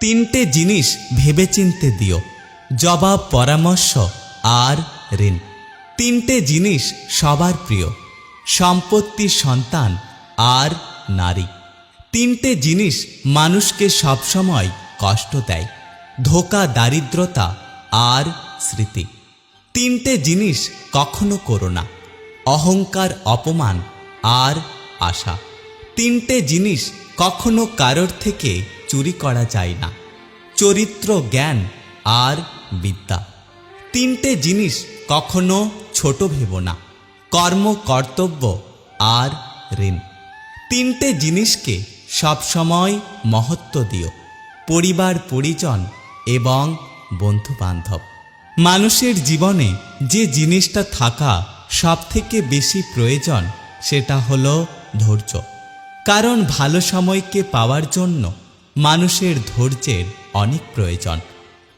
তিনটে জিনিস ভেবেচিন্তে দিও। জবাব, পরামর্শ আর ঋণ। তিনটে জিনিস সবার প্রিয়। সম্পত্তি, সন্তান আর নারী। তিনটে জিনিস মানুষকে সবসময় কষ্ট দেয়। ধোকা, দারিদ্রতা আর স্মৃতি। তিনটে জিনিস কখনো করো না। অহংকার, অপমান আর আশা। তিনটে জিনিস কখনো কারোর থেকে চুরি করা যায় না। চরিত্র, জ্ঞান আর বিদ্যা। তিনটে জিনিস কখনো ছোট ভেব না। কর্ম, কর্তব্য আর ঋণ। তিনটে জিনিসকে সবসময় মহত্ব দিও। পরিবার, পরিজন এবং বন্ধু বান্ধব মানুষের জীবনে যে জিনিসটা থাকা সবথেকে বেশি প্রয়োজন, সেটা হলো ধৈর্য। কারণ ভালো সময়কে পাওয়ার জন্য মানুষের ধৈর্যের অনেক প্রয়োজন।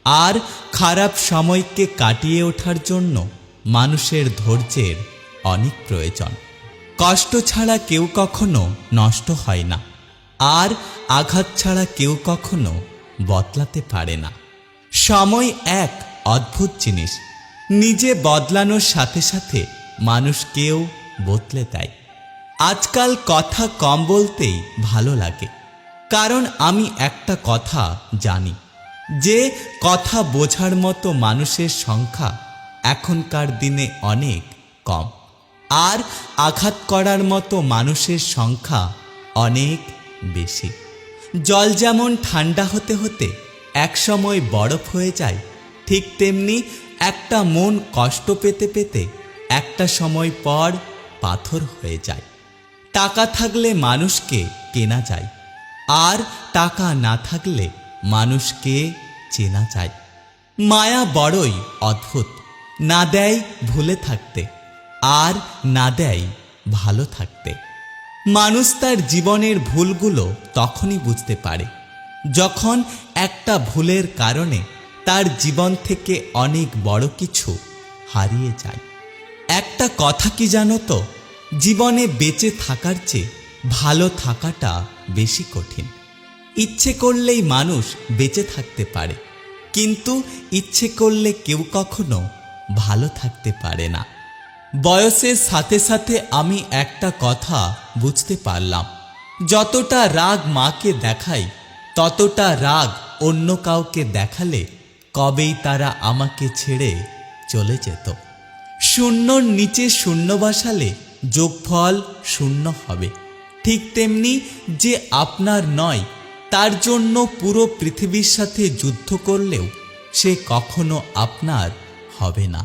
আর খারাপ সময়কে কাটিয়ে ওঠার জন্য মানুষের ধৈর্যের অনেক প্রয়োজন। কষ্ট ছাড়া কেউ কখনো নষ্ট হয় না। আর আঘাত ছাড়া কেউ কখনো বদলাতে পারে না। সময় এক অদ্ভুত জিনিস। নিজে বদলানোর সাথে সাথে মানুষকেও বদলে দেয়। আজকাল কথা কম বলতেই ভালো লাগে। কারণ আমি একটা কথা জানি, যে কথা বোঝার মতো মানুষের সংখ্যা এখনকার দিনে অনেক কম, আর আঘাত করার মতো মানুষের সংখ্যা অনেক বেশি। জল যেমন ঠান্ডা হতে হতে একসময় বরফ হয়ে যায়, ঠিক তেমনি একটা মন কষ্ট পেতে পেতে একটা সময় পর পাথর হয়ে যায়। টাকা থাকলে মানুষকে কেনা যায়। আর টাকা না থাকলে মানুষকে চেনা যায় মায়া বড়ই অদ্ভুত, না দেয় ভুলে থাকতে, আর না দেয় ভালো থাকতে। মানুষ তার জীবনের ভুলগুলো তখনই বুঝতে পারে, যখন একটা ভুলের কারণে তার জীবন থেকে অনেক বড় কিছু হারিয়ে যায়। একটা কথা কি জানো তো? জীবনে বেঁচে থাকার চেয়ে ভালো থাকাটা বেশি কঠিন। ইচ্ছে করলেই মানুষ বেঁচে থাকতে পারে, কিন্তু ইচ্ছে করলে কেউ কখনো ভালো থাকতে পারে না। বয়সের সাথে সাথে আমি একটা কথা বুঝতে পারলাম, যতটা রাগ মাকে দেখাই, ততটা রাগ অন্য কাউকে দেখালে কবেই তারা আমাকে ছেড়ে চলে যেত। শূন্যর নিচে শূন্য বসালে যোগফল শূন্য হবে। ঠিক তেমনি যে আপনার নয়, তার জন্য পুরো পৃথিবীর সাথে যুদ্ধ করলেও সে কখনো আপনার হবে না।